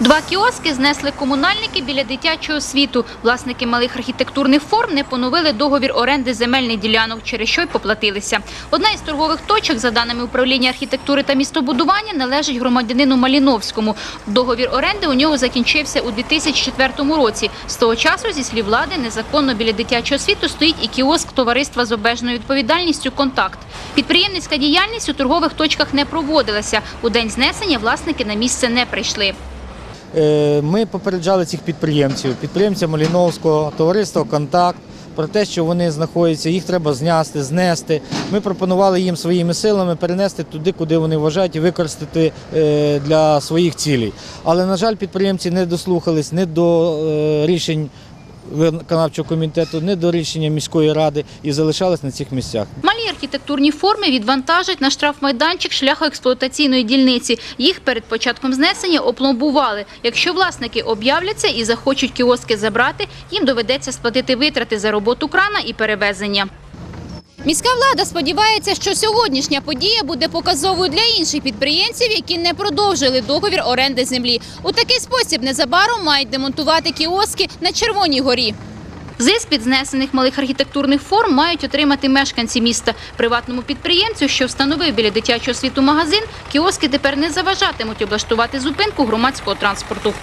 Два кіоски знесли комунальники біля дитячого світу. Власники малих архітектурних форм не поновили договір оренди земельних ділянок, через що й поплатилися. Одна із торгових точок, за даними управління архітектури та містобудування, належить громадянину Маліновському. Договір оренди у нього закінчився у 2004 році. З того часу, зі слів влади, незаконно біля дитячого світу стоїть і кіоск товариства з обмеженою відповідальністю «Контакт». Підприємницька діяльність у торгових точках не проводилася. У день знесення власники на місце не прийшли. Е, Ми попереджали цих підприємців, підприємця Маліновського, товариство Контакт. Про те, що вони знаходяться, їх треба зняти, знести. Ми пропонували їм своїми силами перенести туди, куди вони вважають, і використати е, для своїх цілей. Але, на жаль, підприємці не дослухались ні до е, рішень виконавчого комітету, ні до рішення міської ради і залишались на цих місцях. Малі архітектурні форми відвантажать на штрафмайданчик шляху експлуатаційної дільниці. Їх перед початком знесення опломбували. Якщо власники об'являться і захочуть кіоски забрати, їм доведеться сплатити витрати за роботу крана і перевезення. Міська влада сподівається, що сьогоднішня подія буде показовою для інших підприємців, які не продовжили договір оренди землі. У такий спосіб незабаром мають демонтувати кіоски на Червоній горі. Зиск від знесених малих архітектурних форм мають отримати мешканці міста. Приватному підприємцю, що встановив біля дитячого світу магазин, кіоски тепер не заважатимуть облаштувати зупинку громадського транспорту.